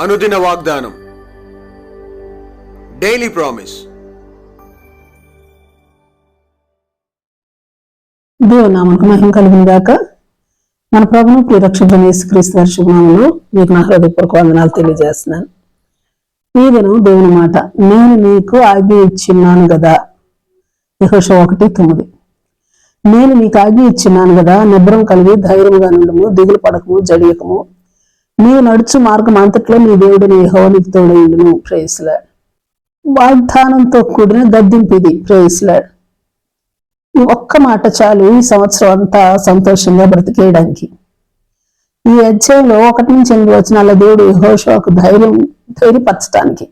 అనుదిన వాగ్దానం. Daily promise దేవునామకు మహిమ కలిగిన గాక. మన ప్రభును ప్రియరక్షకుని యేసుక్రీస్తు వారి శుభనామంలో మీకు నా హృదయపూర్వక వందనాలు తెలియజేస్తున్నాను. ఈ దినం దేవుని మాట నేను నీకు ఆజ్ఞ ఇచ్చిన్నాను కదా యహోష ఒకటి తొమ్మిది. నేను నీకు ఆజ్ఞ ఇచ్చిన్నాను కదా నిబ్రం కలిగి ధైర్యంగా నుండము దిగులు పడకము జడియకము నీవు నడుచు మార్గం అంతట్లో నీ దేవుడిని హోనికి తోడైండును ప్రేయస్లాడ్ వాగ్దానంతో కూడిన గద్దింపు ఇది. ప్రేయస్లాడ్ ఈ ఒక్క మాట చాలు ఈ సంవత్సరం అంతా సంతోషంగా బ్రతికేయడానికి. ఈ అధ్యాయంలో ఒకటి నుంచి ఎనిమిది వచనాల దేవుడు యహోషోకు ధైర్యం ధైర్యపరచడానికి.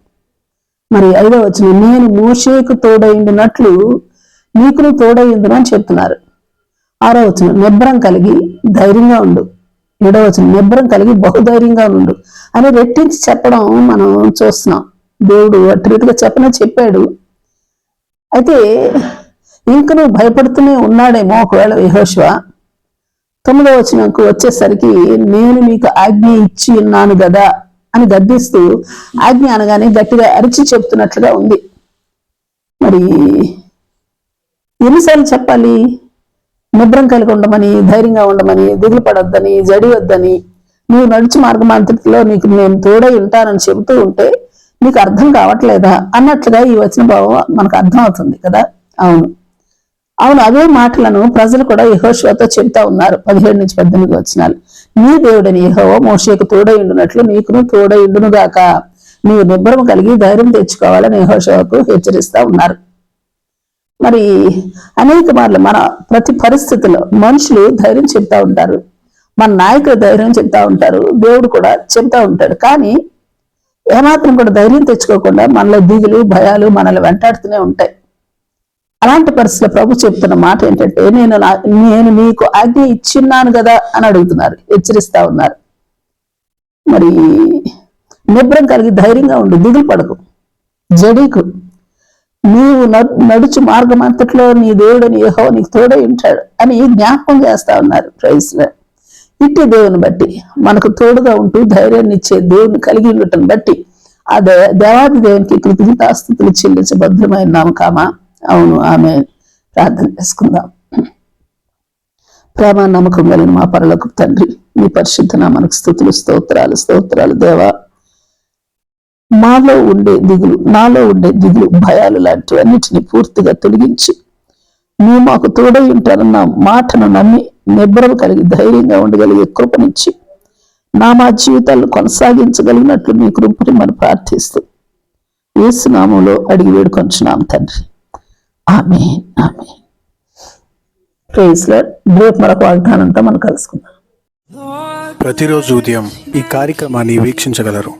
మరి ఐదో వచనం నేను మోషేకు తోడైండినట్లు నీకును తోడైందును అని చెప్తున్నారు. ఆరో వచనం నిబ్రం కలిగి ధైర్యంగా ఉండు. ఏడో వచనం నిబ్రం కలిగి బహుధైర్యంగా ఉండు అని రెట్టించి చెప్పడం మనం చూస్తున్నాం. దేవుడు అటు రీతిగా చెప్పన చెప్పాడు. అయితే ఇంక నువ్వు భయపడుతూనే ఉన్నాడేమో ఒకవేళ యెహోషువ. తొమ్మిదో వచనంకు వచ్చేసరికి నేను మీకు ఆజ్ఞ ఇచ్చి ఉన్నాను కదా అని గద్దిస్తూ ఆజ్ఞ అనగానే గట్టిగా అరిచి చెప్తున్నట్లుగా ఉంది. మరి ఎన్నిసార్లు చెప్పాలి? నిబ్రం కలిగి ఉండమని ధైర్యంగా ఉండమని దిగులు పడొద్దని జడి వద్దని నువ్వు నడుచు మార్గమాంతటిలో నీకు నేను తోడై ఉంటానని చెబుతూ ఉంటే నీకు అర్థం కావట్లేదా? అన్నట్లుగా ఈ వచ్చిన భావం మనకు అర్థం అవుతుంది కదా? అవును. అవును అదే మాటలను ప్రజలు కూడా యహోశివతో చెబుతా ఉన్నారు. పదిహేడు నుంచి పద్దెనిమిది వచ్చినాలు నీ దేవుడని యహోవ మోషేకు తోడైండునట్లు నీకును తోడై ఉండును గాక నీవు నిబ్బరం కలిగి ధైర్యం తెచ్చుకోవాలని యహోశివకు హెచ్చరిస్తా ఉన్నారు. మరి అనేక మార్లు మన ప్రతి పరిస్థితిలో మనుషులు ధైర్యం చెప్తా ఉంటారు. మన నాయకులు ధైర్యం చెప్తా ఉంటారు. దేవుడు కూడా చెప్తా ఉంటాడు. కానీ ఏమాత్రం కూడా ధైర్యం తెచ్చుకోకుండా మనలో దిగులు భయాలు మనల్ని వెంటాడుతూనే ఉంటాయి. అలాంటి పరిస్థితిలో ప్రభు చెప్తున్న మాట ఏంటంటే నేను నేను మీకు ఆజ్ఞ ఇచ్చిన్నాను కదా అని అడుగుతున్నారు. హెచ్చరిస్తా ఉన్నారు. మరి నిబ్రం కలిగి ధైర్యంగా ఉండు దిగులు పడకు. జడీకు నీవు నడు- నడుచు మార్గం అంతట్లో నీ దేవుడని యహో నీకు తోడై ఉంటాడు అని జ్ఞాపకం చేస్తా ఉన్నారు. ప్రైస్లో ఇట్టి దేవుని బట్టి మనకు తోడుగా ఉంటూ ధైర్యాన్ని ఇచ్చే దేవుని కలిగి ఉండటం బట్టి ఆ దే- దేవాది దేవునికి కృతజ్ఞతాస్థుతులు చెల్లించే భద్రమైన నామకామా. అవును ఆమె ప్రార్థన చేసుకుందాం. ప్రేమ నమ్మకం కలిగిన మా పరలకు తండ్రి మీ పరిశుద్ధ మనకు స్థుతులు స్తోత్రాలు స్తోత్రాలు దేవా. మాలో ఉండే దిగులు నాలో ఉండే దిగులు భయాలు లాంటివన్నిటిని పూర్తిగా తొలగించి. నువ్వు మాకు తోడై ఉంటానన్న మాటను నమ్మి నిబ్బరం కలిగి ధైర్యంగా ఉండగలిగే కృపనిచ్చి నా మా జీవితాలను కొనసాగించగలిగినట్లు మీ కృపని మనం ప్రార్థిస్తూ ఏసునామంలో అడిగి వేడుకొంచున్నాం తండ్రి. ఆమె ఆమె మరొక వాగ్దానంతో మనం కలుసుకుందాం. ప్రతిరోజు ఉదయం ఈ కార్యక్రమాన్ని వీక్షించగలరు.